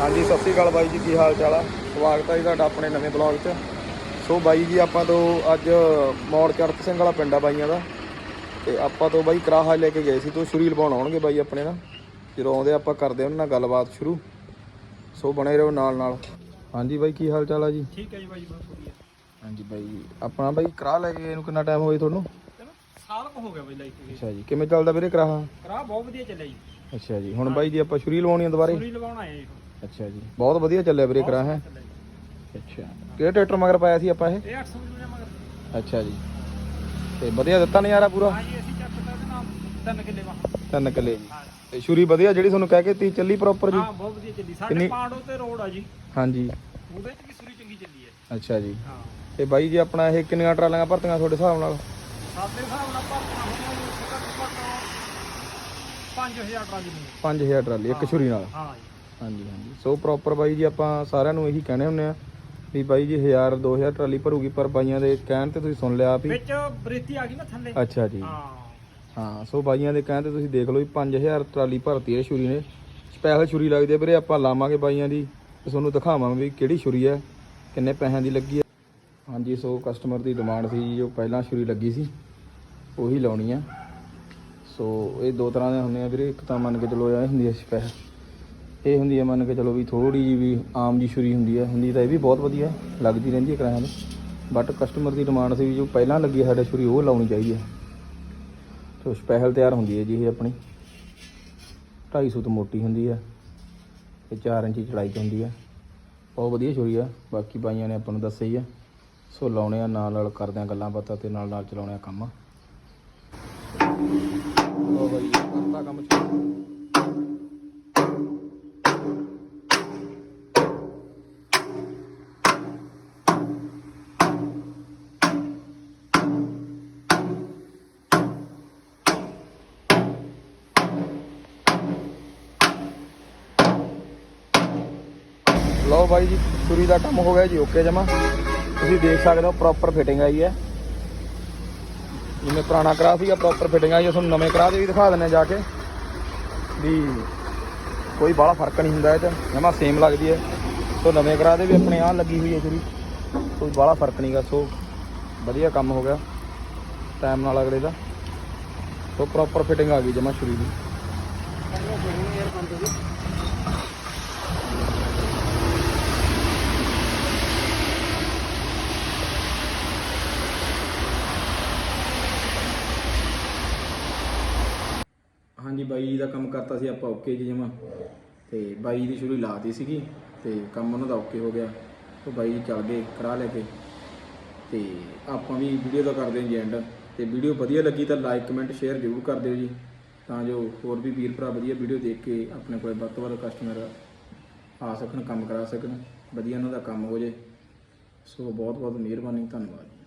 ਹਾਂਜੀ ਸਤਿ ਸ੍ਰੀ ਅਕਾਲ ਬਾਈ ਜੀ ਕੀ ਹਾਲ ਚਾਲ ਆ? ਸਵਾਗਤ ਹੈ ਜੀ ਤੁਹਾਡਾ ਆਪਣੇ ਨਵੇਂ ਬਲੌਗ 'ਚ। ਸੋ ਬਾਈ ਜੀ ਆਪਾਂ ਤੋਂ ਅੱਜ ਮੌੜ ਚਰਤ ਸਿੰਘ ਵਾਲਾ ਪਿੰਡ ਆ ਬਾਈਆਂ ਦਾ। ਤੇ ਆਪਾਂ ਤੋਂ ਬਾਈ ਕਰਾਹਾ ਲੈ ਕੇ ਗਏ ਸੀ ਤੋਂ ਸ਼ੁਰੀ ਲਵਾਉਣ ਆਉਣਗੇ ਬਾਈ ਆਪਣੇ ਨਾਲ ਜਦੋਂ ਆਉਂਦੇ ਆਪਾਂ ਕਰਦੇ ਉਹਨਾਂ ਨਾਲ ਗੱਲਬਾਤ ਸ਼ੁਰੂ। ਸੋ ਬਣੇ ਰਹੋ ਨਾਲ ਨਾਲ। ਹਾਂਜੀ ਬਾਈ ਕੀ ਹਾਲ ਚਾਲ ਆ ਜੀ? ਠੀਕ ਹੈ ਜੀ ਬਾਈ ਬਹੁਤ ਵਧੀਆ। ਹਾਂਜੀ ਬਾਈ ਆਪਣਾ ਬਾਈ ਕਰਾਹ ਲੈ ਕੇ ਗਏ ਨੂੰ ਕਿੰਨਾ ਟਾਈਮ ਹੋਇਆ ਤੁਹਾਨੂੰ? ਸਾਲ ਹੋ ਗਿਆ ਬਾਈ ਲਾਈਕ ਕੇ ਅੱਛਾ ਜੀ ਕਿਵੇਂ ਚੱਲਦਾ ਵੀਰੇ ਕਰਾਹਾ? ਕਰਾ ਬਹੁਤ ਵਧੀਆ ਚੱਲਿਆ ਜੀ। ਅੱਛਾ ਜੀ ਹੁਣ ਬਾਈ ਜੀ ਆਪਾਂ ਸ਼ੁਰੀ ਲਵਾਉਣੀ ਆ ਦੁਬਾਰੇ? ਪੂਰੀ ਲਵਾਉਣ ਆਏ ਜੀ ਅੱਛਾ ਜੀ। ਬਹੁਤ ਵਧੀਆ ਚੱਲਿਆ ਵੀਰੇ ਚੱਲਿਆ ਜੀ। ਅੱਛਾ। ਕਿਹੜੇ ਟਰੈਕਟਰ ਮਗਰ ਪਾਇਆ ਸੀ ਆਪਾਂ ਇਹ? ਇਹ 800 ਮਿਲਣਾ ਮਗਰ। ਅੱਛਾ ਜੀ। ਤੇ ਵਧੀਆ ਦਿੱਤਾ ਨਜ਼ਾਰਾ ਪੂਰਾ? ਹਾਂ ਜੀ ਅਸੀਂ ਚੱਕ ਤਾ ਇਹਦੇ ਨਾਲ ਤਿੰਨ ਕਿੱਲੇ ਵਾਹ ਤਿੰਨ ਕਿੱਲੇ। ਜੀ ਹਾਂ। ਤੇ ਛੁਰੀ ਵਧੀਆ ਜਿਹੜੀ ਤੁਹਾਨੂੰ ਕਹਿ ਕੇ ਤੀ ਚੱਲੀ ਪ੍ਰੋਪਰ ਜੀ? ਹਾਂ ਬਹੁਤ ਵਧੀਆ ਚੱਲੀ। ਸਾਡੇ ਪਾਂਡੋ ਤੇ ਰੋਡ ਆ ਜੀ। ਹਾਂਜੀ। ਉਹਦੇ ਚ ਵੀ ਸੂਰੀ ਚੰਗੀ ਚੱਲੀ ਹੈ। ਅੱਛਾ ਜੀ। ਹਾਂ। ਤੇ ਬਾਈ ਜੀ ਆਪਣਾ ਇਹ ਕਿੰਨੀਆਂ ਟਰਾਲੀਆਂ ਭਰਤੀਆਂ ਤੁਹਾਡੇ ਹਿਸਾਬ ਨਾਲ? ਸਾਡੇ ਹਿਸਾਬ ਨਾਲ ਆਪਾਂ ਹੋਣਾ ਜੀ ਘੱਟੋ ਘੱਟ 5000 ਟਰਾਲੀ ਨੂੰ। 5000 ਟਰਾਲੀ ਇੱਕ ਛੁਰੀ ਨਾਲ? ਹਾਂ ਜੀ। ਹਾਂਜੀ ਹਾਂਜੀ। ਸੋ ਪ੍ਰੋਪਰ ਬਾਈ ਜੀ ਆਪਾਂ ਸਾਰਿਆਂ ਨੂੰ ਇਹੀ ਕਹਿਣੇ ਹੁੰਨੇ ਆ ਵੀ ਬਾਈ ਜੀ 1000 2000 ਟਰਾਲੀ ਭਰੂਗੀ ਪਰ ਬਾਈਆਂ ਦੇ ਕਹਿਣ ਤੇ ਤੁਸੀਂ ਸੁਣ ਲਿਆ ਵੀ ਵਿੱਚ ਬਰੇਤੀ ਆ ਗਈ ਨਾ ਥੱਲੇ। ਅੱਛਾ ਜੀ। ਹਾਂ। ਹਾਂ ਸੋ ਬਾਈਆਂ ਦੇ ਕਹਿਣ ਤੇ ਤੁਸੀਂ ਦੇਖ ਲਓ ਵੀ 5000 ਟਰਾਲੀ ਭਰਤੀ ਹੈ ਛੁਰੀ ਨੇ। ਸਪੈਸ਼ਲ ਛੁਰੀ ਲੱਗਦੀ ਹੈ ਵੀਰੇ ਆਪਾਂ ਲਾਵਾਂਗੇ ਬਾਈਆਂ ਦੀ ਤੇ ਤੁਹਾਨੂੰ ਦਿਖਾਵਾਂਗੇ ਵੀ ਕਿਹੜੀ ਛੁਰੀ ਹੈ ਕਿੰਨੇ ਪੈਸਿਆਂ ਦੀ ਲੱਗੀ ਹੈ ਹਾਂਜੀ ਸੋ ਕਸਟਮਰ ਦੀ ਡਿਮਾਂਡ ਸੀ ਜੋ ਪਹਿਲਾਂ ਛੁਰੀ ਲੱਗੀ ਸੀ ਉਹੀ ਲਾਉਣੀ ਆ। ਸੋ ਇਹ ਦੋ ਤਰ੍ਹਾਂ ਦੇ ਹੁੰਦੇ ਆ ਵੀਰੇ ਇੱਕ ਤਾਂ ਮੰਨ ਕੇ ਚਲੋ ਇਹ ਹੁੰਦੀ ਹੈ ਸਪੈਸ਼ਲ ਇਹ ਹੁੰਦੀ ਹੈ ਮੰਨ ਕੇ ਚਲੋ ਵੀ ਥੋੜੀ ਜਿਹੀ ਵੀ ਆਮ ਜੀ ਛੁਰੀ ਹੁੰਦੀ ਹੈ। ਹੁੰਦੀ ਤਾਂ ਇਹ ਵੀ ਬਹੁਤ ਵਧੀਆ ਲੱਗਦੀ ਰਹਿੰਦੀ ਹੈ ਕਿਰਾਇਆ ਦੇ ਬਟ ਕਸਟਮਰ ਦੀ ਡਿਮਾਂਡ ਸੀ ਵੀ ਜੋ ਪਹਿਲਾਂ ਲੱਗੀ ਸਾਡੇ ਛੁਰੀ, ਉਹ ਲਾਉਣੀ ਚਾਹੀਦੀ ਹੈ। ਸੋ ਸਪੈਸ਼ਲ ਤਿਆਰ ਹੁੰਦੀ ਹੈ ਜੀ ਇਹ ਆਪਣੀ। 250 ਤੋਂ ਮੋਟੀ ਹੁੰਦੀ ਹੈ ਤੇ 4 ਇੰਚੀ ਚੜਾਈ 'ਚ ਹੁੰਦੀ ਹੈ। ਬਹੁਤ ਵਧੀਆ ਛੁਰੀ ਆ ਬਾਕੀ ਬਾਈਆਂ ਨੇ ਆਪਾਂ ਨੂੰ ਦੱਸਿਆ ਹੀ ਆ ਸੋ ਲਾਉਣੇ ਆ, ਨਾਲ ਨਾਲ ਕਰਦੇ ਆ ਗੱਲਾਂ ਬਾਤਾਂ ਤੇ ਨਾਲ ਨਾਲ ਚਲਾਉਣੇ ਆ ਕੰਮ। ਲੋ ਬਾਈ ਕਰਤਾ ਕੰਮ ਸ਼ੁਰੂ ਲਓ ਬਾਈ ਜੀ ਛੁਰੀ ਦਾ ਕੰਮ ਹੋ ਗਿਆ ਜੀ ਓਕੇ ਜਮਾ। ਤੁਸੀਂ ਦੇਖ ਸਕਦੇ ਹੋ ਪ੍ਰੋਪਰ ਫਿਟਿੰਗ ਆਈ ਹੈ। ਜਿਵੇਂ ਪੁਰਾਣਾ ਕਰਾ ਸੀਗਾ ਪ੍ਰੋਪਰ ਫਿਟਿੰਗ ਆਈ ਹੈ, ਤੁਹਾਨੂੰ ਨਵੇਂ ਕਰਾ ਦੇ ਵੀ ਦਿਖਾ ਦਿੰਨੇ ਜਾ ਕੇ। ਵੀ ਕੋਈ ਬਾਹਲਾ ਫ਼ਰਕ ਨਹੀਂ ਹੁੰਦਾ ਇਹ ਚ, ਜਮਾ ਸੇਮ ਲੱਗਦੀ ਹੈ। ਸੋ ਨਵੇਂ ਕਰਾ ਦੇ ਵੀ ਆਪਣੇ ਆਹ ਲੱਗੀ ਹੋਈ ਹੈ ਛੁਰੀ ਕੋਈ ਬਾਹਲਾ ਫ਼ਰਕ ਨਹੀਂਗਾ ਸੋ ਵਧੀਆ ਕੰਮ ਹੋ ਗਿਆ ਟਾਈਮ ਨਾਲ ਅਗਲੇ ਦਾ। ਸੋ ਪ੍ਰੋਪਰ ਫਿਟਿੰਗ ਆ ਗਈ ਜਮਾ ਛੁਰੀ ਦੀ। ਹਾਂਜੀ, ਬਾਈ ਜੀ ਦਾ ਕੰਮ ਕਰਤਾ ਸੀ ਆਪਾਂ ਓਕੇ ਜੀ ਜਮਾ। ਤੇ ਬਾਈ ਦੀ ਸ਼ੁਰੂ ਲਾਤੀ ਸੀਗੀ, ਤੇ ਕੰਮ ਉਹਨਾਂ ਦਾ ਓਕੇ ਹੋ ਗਿਆ। ਉਹ ਬਾਈ ਜੀ ਚੱਲ ਗਏ ਕਰਾ ਲੈ ਕੇ। ਤੇ ਆਪਾਂ ਵੀ ਵੀਡੀਓ ਦਾ ਕਰਦੇ ਹਾਂ ਜੀ ਐਂਡ ਤੇ ਵੀਡੀਓ ਵਧੀਆ ਲੱਗੀ ਤਾਂ ਲਾਈਕ ਕਮੈਂਟ ਸ਼ੇਅਰ ਜ਼ਰੂਰ ਕਰ ਦਿਓ ਜੀ। ਤਾਂ ਜੋ ਹੋਰ ਵੀ ਵੀਰ ਭਰਾ ਵਧੀਆ ਵੀਡੀਓ ਦੇਖ ਕੇ ਆਪਣੇ ਕੋਲ ਵੱਧ ਤੋਂ ਵੱਧ ਕਸਟਮਰ ਆ ਸਕਣ, ਕੰਮ ਕਰਾ ਸਕਣ। ਵਧੀਆ ਉਹਨਾਂ ਦਾ ਕੰਮ ਹੋ ਜੇ। ਸੋ ਬਹੁਤ ਬਹੁਤ ਮਿਹਰਬਾਨੀ, ਧੰਨਵਾਦ।